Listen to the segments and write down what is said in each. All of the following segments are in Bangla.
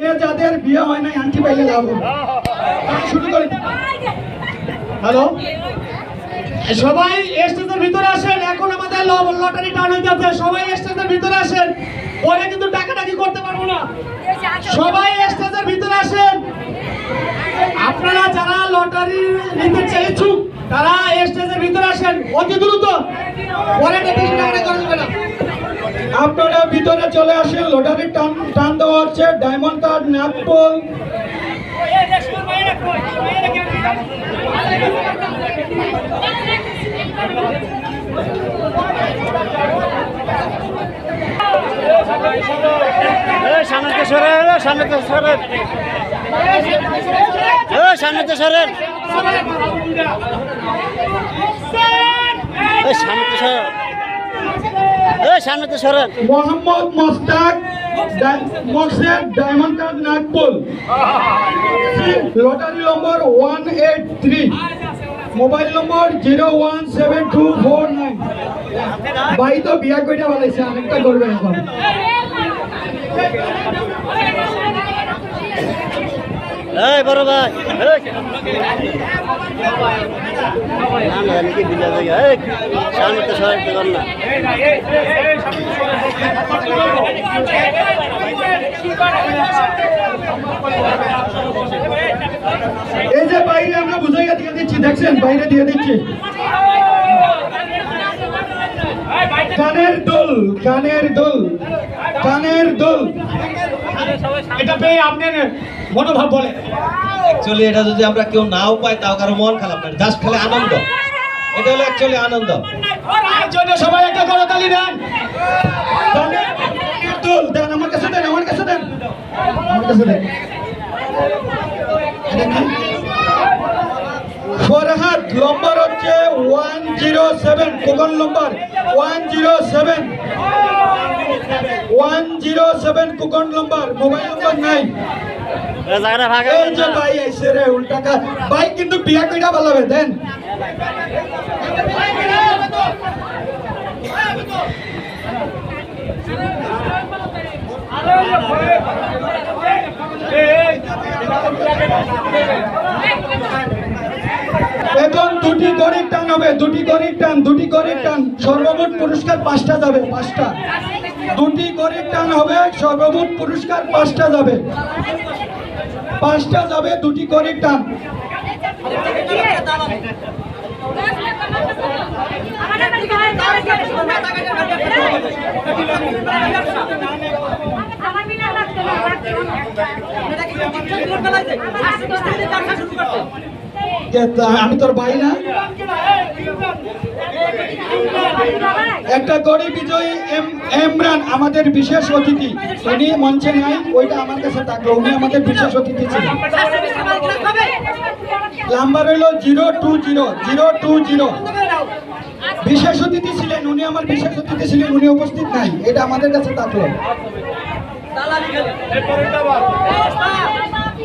যাদের বিয়ে হয় নাই আন্টি পাইলে লাভ শুরু করি। হ্যালো? সবাই স্টেজের ভিতরে আসেন। এখন আমাদের লটারি টান হয়ে যাচ্ছে সবাই স্টেজের ভিতরে আসেন। পরে কিন্তু টাকাটাকি করতে পারব না। সবাই স্টেজের ভিতরে আসেন। আপনারা যারা লটারি নিতে চাইছুক, তারা স্টেজের ভিতরে আসেন। অতি দ্রুত। পরে বেশি টাকা করা যাবে না। আপনারা ভিতরে চলে আসেন লটারির টান টান দেওয়া হচ্ছে ডায়মন্ড কার্ড ন্যাপল এই সামনেতে সরেন সামনেতে সরেন সামনেতে সরেন সামনেতে সরেন এই সামনেতে সরেন। Mohammad Mostak Maksed diamond card Nagpur. Lottery number one eight three. Mobile number zero one seven two four nine. ভাই তো বিয়া কইটা বলেছে আরেকটা করবে এখন। এই বড় ভাই এই। না না নাকি বিলা জায়গা এই সামনেতে সরেন তো কর না। এই যে বাইরে আমরা বুঝাইয়া দিয়ে দিচ্ছি দেখছেন? বাইরে দিয়ে দিচ্ছি। কানের দোল কানের দোল কানের দোল। এটা পেয়ে আপনার মনোভাব বলে। অ্যাকচুয়ালি এটা যদি আমরা কেউ নাও পাই তাও কারও মন খারাপ না জাস্ট খালি আনন্দ। এটা হলো অ্যাকচুয়ালি আনন্দ। জন্য সবাই একটা করতালি দেন। দেন আমার কাছে দেন আমার কাছে দেন। আমার কাছে দেন। ফরহাদ নম্বর হচ্ছে one zero seven cocoon number one zero seven one zero seven কুকন number mobile number নাই। এই যে ভাই আইসে রে উল্টাকা ভাই কিন্তু বিয়া কইরা বলাবে দেন। এখন দুটি গরিব টান হবে দুটি গরিব টান দুটি গরিব টান। সর্বমোট পুরস্কার পাঁচটা যাবে পাঁচটা। দুটি গরিব টান হবে সর্বমোট পুরস্কার পাঁচটা যাবে। পাঁচটা যাবে দুটি গরিব টান। কে তা- আমি তোর ভাই না? একটা গরিব বিজয়ী এম- এমরান, আমাদের বিশেষ অতিথি। উনি মঞ্চে নাই, ওইটা আমার কাছে থাকল, উনি আমাদের বিশেষ অতিথি ছিলেন। নাম্বার হলো zero two zero zero two zero. বিশেষ অতিথি ছিলেন, উনি আমার বিশেষ অতিথি ছিলেন, উনি উপস্থিত নাই, এটা আমাদের কাছে থাকল।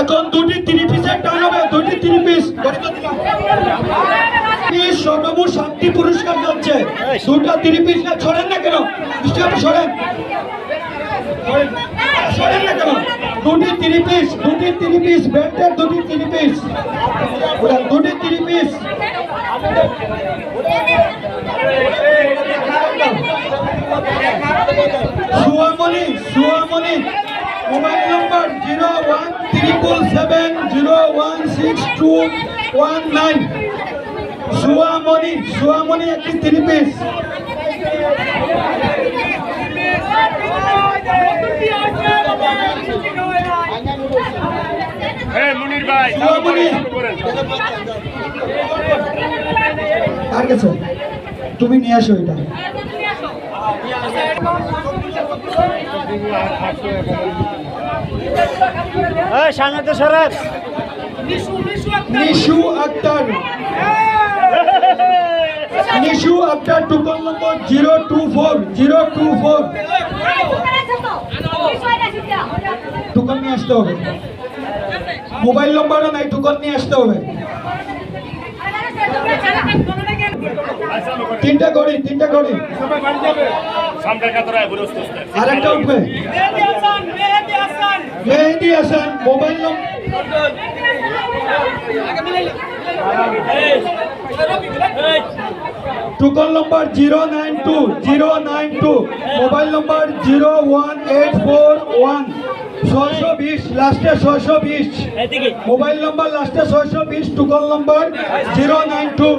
এখন দুটি তিরি পিসের টান হবে, দুটি তিরি পিস। সর্বমোট সাতটি পুরস্কার যাচ্ছে। দুটা তিরি পিস না, ছড়েন না কেন? সরেন সরেন। না কেন? দুটি তিরি পিস, দুটি তিরি পিস ব্যান্ডের দুটি তিরি পিস। দুটি three piece. Suyamoni Suyamoni. Mobile number zero one triple seven zero one six two one nine. Suyamoni Suyamoni একটি থ্রি পিস আর তুমি নিয়ে আসো এটা। সামনে তো সরাত Nishu Akter. Nishu Akter. Number zero two four zero two four. Token নিয়ে আসতে হবে। মোবাইল নম্বরও নাই টোকন নিয়ে আসতে হবে। তিনটা ঘড়ি তিনটা ঘড়ি। আর একটা উঠবে। Mehedi Hasan mobile number token number zero nine two zero nine two mobile number zero one eight four one. ছয়শো বিশ লাস্টে ছয়শো বিশ। মোবাইল নম্বর লাস্টে ছয়শো বিশ token number zero nine two.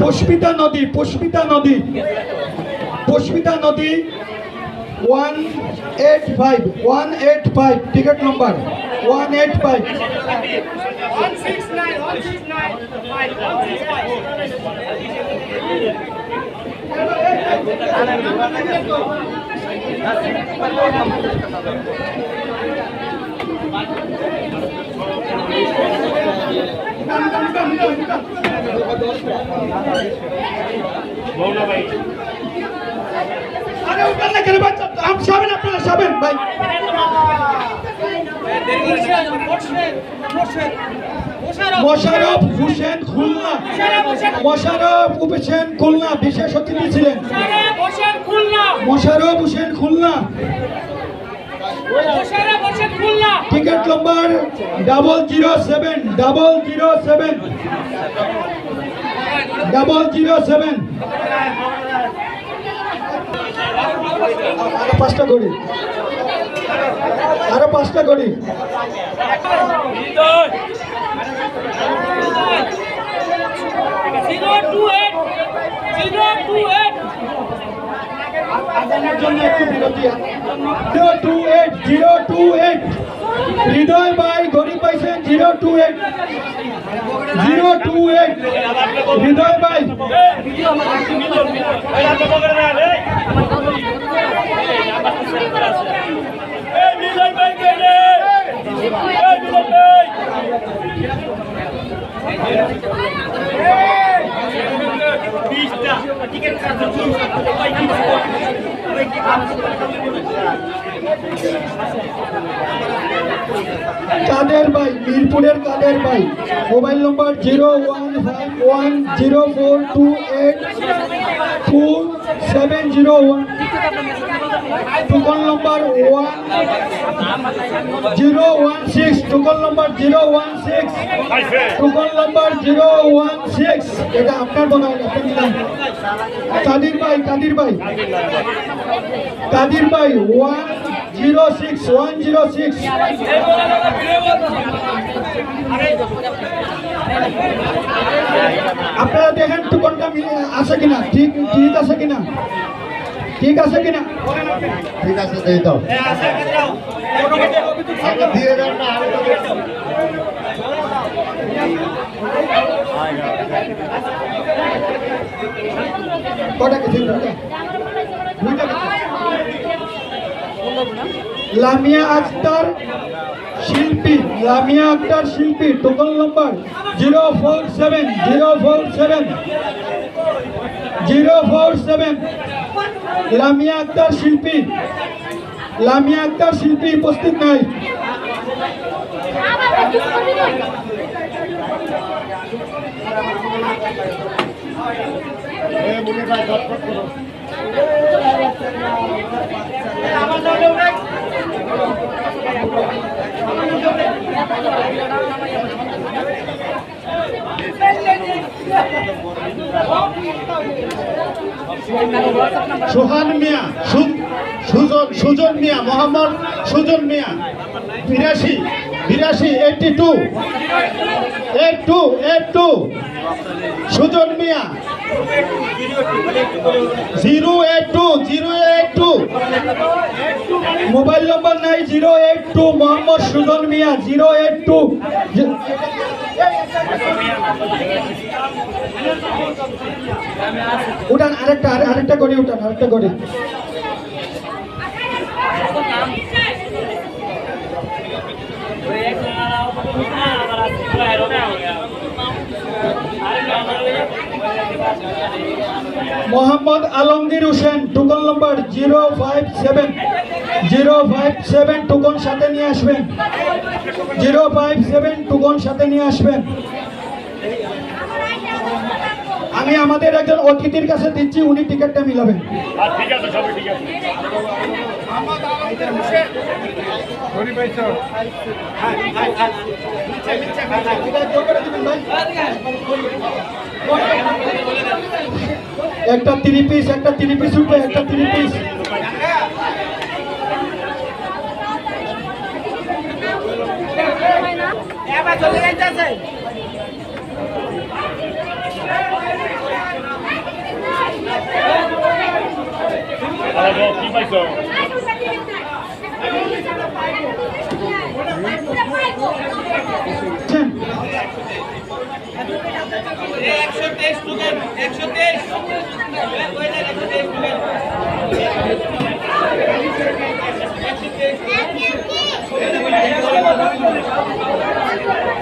Pushpita Nodi Pushpita Nodi. Pushpita Nodi one eight five one eight five ticket number one eight five আরে উঠবেন না কেন ভাই আপ সাবেন আপনারা সাবেন ভাই। মোশারফ হোসেন খুলনা। মোশারফ হোসেন খুলনা। বিশেষ অতিথি ছিলেন। Mosharraf Hossain Khulna. Ticket number double zero seven double zero seven. Double zero seven. পাঁচটা ঘড়ি আরও পাঁচটা এইট হৃদয় ভাই ঘড়ি পাইছেন zero two eight. Zero two eight. Hridoy ভাই কাদের ভাই কাদের ভাই mobile number zero one five one zero four two eight two seven zero one. Token number one zero one six. Token number zero one six. Token number zero one six. এটা আপনার দিলেন কাদির ভাই কাদির ভাই। কাদির ভাই, one zero six, one zero six. আপনারা দেখেন টুকনটা মিলে- আছে কিনা? ঠিক ঠিক আছে কিনা? ঠিক আছে কিনা? ঠিক আছে দিয়ে দাও। দিয়ে দাও না তো। কটা Lamia Akter Shilpi Lamia Akter Shilpi, token number zero four seven, zero four seven, zero four seven. Lamia Akter Shilpi, Lamia Akter শিল্পী উপস্থিত নাই। এ মুনি ভাই ঝটপট করো। সুহান মিয়া সুজন সুজন মিয়া, মোহাম্মদ সুজন মিয়া, বিরাশি বিরাশি eighty two eight two eight two Sujon Mia zero eight two, zero eight two. Mobile number নাই, zero eight two, Mohammad Sujon Mia, zero eight two. উঠান, আরেকটা, আরে- আরেকটা করে উঠান, আরেকটা করে। Mohammad Alamgir Hossain token number zero five seven zero five seven token সাথে নিয়ে আসবেন জিরো ফাইভ সেভেন টুকন সাথে নিয়ে আসবেন আমি আমাদের একজন অতিথির কাছে দিচ্ছি উনি টিকিটটা মিলাবেন একটা তিরি পিস একটা তিরি পিস উঠবে একটা তিরি পিস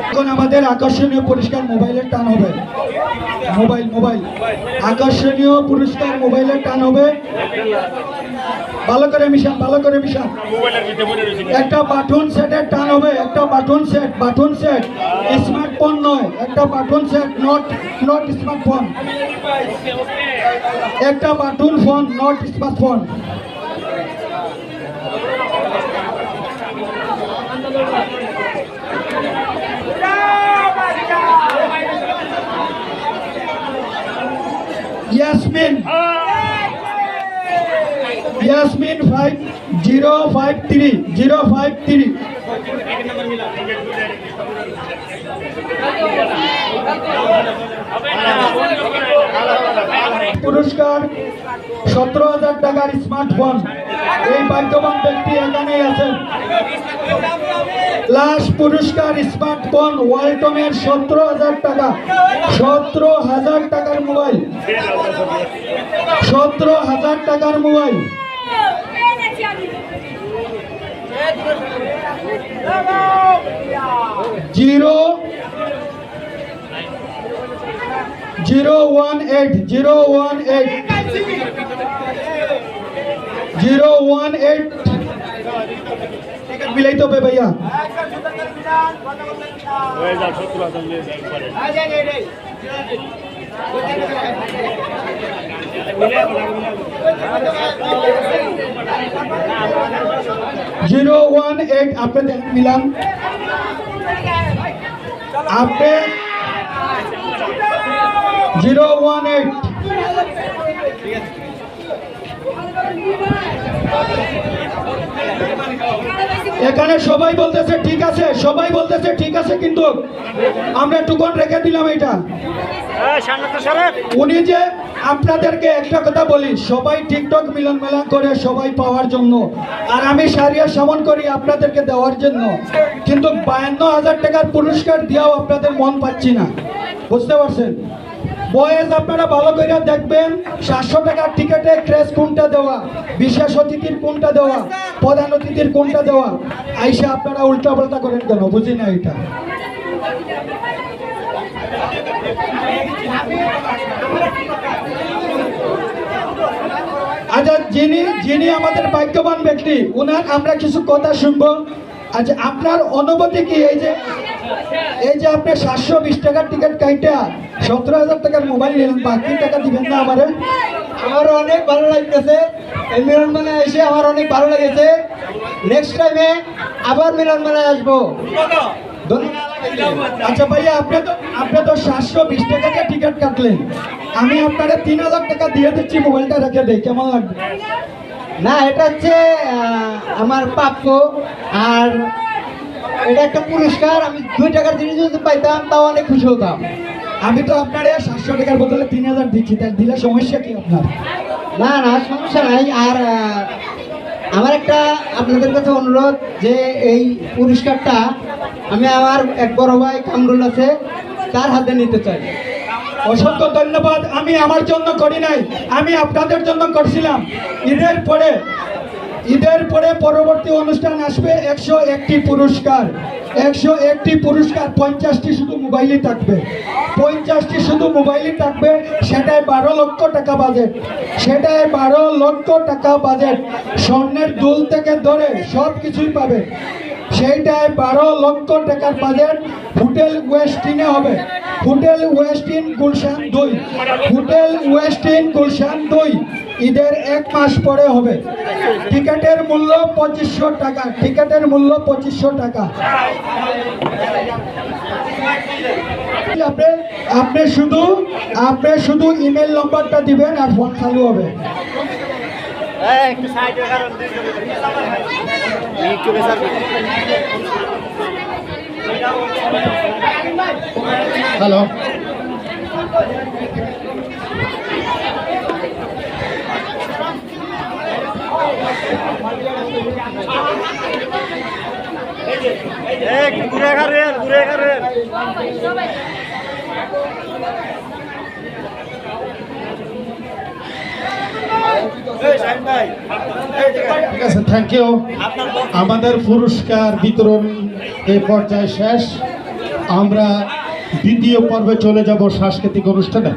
এখন আমাদের আকর্ষণীয় পুরস্কার মোবাইলের টান হবে। Mobile mobile. আকর্ষণীয় পুরস্কার মোবাইলের টান হবে। ভালো করে মিশান ভালো করে মিশান। একটা বাটন সেটের টান হবে একটা button set button set smartphone নয় একটা button set not not smartphone একটা button phone not smartphone Yasmin Yasmin five zero five three zero five three পুরস্কার সতেরো হাজার টাকার স্মার্টফোন এই ভাগ্যবান ব্যক্তি এখানেই আছেন। লাস্ট পুরস্কার স্মার্টফোন ওয়ালটনের সতেরো হাজার টাকা। সতেরো হাজার টাকার মোবাইল। সতেরো হাজার টাকার mobile. Zero zero one eight zero one eight zero one eight ticket মিলাইতে হবে ভাইয়া জিরো ওয়ান এইট দেন মিলান। আপনি জিরো ওয়ান এইট। এখানে সবাই বলতেছে ঠিক আছে। সবাই বলতেছে ঠিক আছে কিন্তু আমরা টুকন রেখে দিলাম এটা? উনি যে আপনাদেরকে একটা কথা বলি সবাই টিকটক মিলন মেলন করে সবাই পাওয়ার জন্য। আর আমি সারিয়া সামন করি আপনাদেরকে দেওয়ার জন্য। কিন্তু বায়ান্ন হাজার টাকার পুরস্কার দিয়েও আপনাদের মন পাচ্ছি না। বুঝতে পারছেন? বয়েজ আপনারা ভালো করে দেখবেন সাতশো টাকার টিকেটে ক্রেস কোনটা দেওয়া? বিশেষ অতিথির কোনটা দেওয়া? প্রধান অতিথির কোনটা দেওয়া? আইসা আপনারা উল্টা পাল্টা করেন কেন? বুঝি না এটা। আচ্ছা যিনি যিনি আমাদের ভাগ্যবান ব্যক্তি ওনার আমরা কিছু কথা শুনব। আচ্ছা আপনার অনুভূতি কি? এই যে এই যে আপনি সাতশো বিশ টাকার টিকিট কাইটা, সতেরো হাজার টাকার মোবাইল নিলেন, বাকি টাকা দিবেন না আমারে? আমার অনেক ভালো লাগতেছে। এই মিলন মেলায় এসে আমার অনেক ভালো লেগেছে। নেক্সট টাইমে আবার মিলন মেলায় আসব। আচ্ছা ভাইয়া, আপনি তো আপনি তো সাতশো বিশ টাকাতে টিকিট কাটলেন। আমি আপনারা তিন হাজার টাকা দিয়ে দিচ্ছি, মোবাইলটা রেখে দেই, কেমন লাগবে? না, এটা হচ্ছে আমার প্রাপ্য। আর এটা একটা পুরস্কার, আমি দুই টাকার জিনিস যদি পাইতাম, তাও অনেক খুশি হতাম। আমি তো আপনার সাতশো টাকার বদলে তিন হাজার দিচ্ছি তাই দিলে সমস্যা কি আপনার? না না সমস্যা নাই। আর আমার একটা আপনাদের কাছে অনুরোধ যে এই পুরস্কারটা আমি আমার এক বড় ভাই কামরুল আছে তার হাতে নিতে চাই। অসংখ্য ধন্যবাদ আমি আমার জন্য করি নাই আমি আপনাদের জন্য করছিলাম। ঈদের পরে ঈদের পরে পরবর্তী অনুষ্ঠান আসবে একশো একটি পুরস্কার। একশো একটি পুরস্কার, পঞ্চাশটি শুধু মোবাইলই থাকবে। পঞ্চাশটি শুধু মোবাইলই থাকবে, সেটাই বারো লক্ষ টাকা বাজেট। সেটাই বারো লক্ষ টাকা বাজেট। স্বর্ণের দুল থেকে ধরে সব কিছুই পাবে। সেইটাই বারো লক্ষ টাকার বাজেট হোটেল ওয়েস্টিনে হবে। হোটেল ওয়েস্টিন গুলশান দুই। হোটেল ওয়েস্টিন গুলশান দুই। ঈদের এক মাস পরে হবে। টিকেটের মূল্য পঁচিশশো টাকা। টিকেটের মূল্য পঁচিশশো টাকা। আপনি আপনি শুধু আপনি শুধু ইমেল নম্বরটা দিবেন আর ফোন চালু হবে। হ্যালো ঘুরে খারেন ঘুরে ঠিক আছে থ্যাংক ইউ আমাদের পুরস্কার বিতরণ এই পর্যায়ে শেষ। আমরা দ্বিতীয় পর্বে চলে যাব সাংস্কৃতিক অনুষ্ঠানে।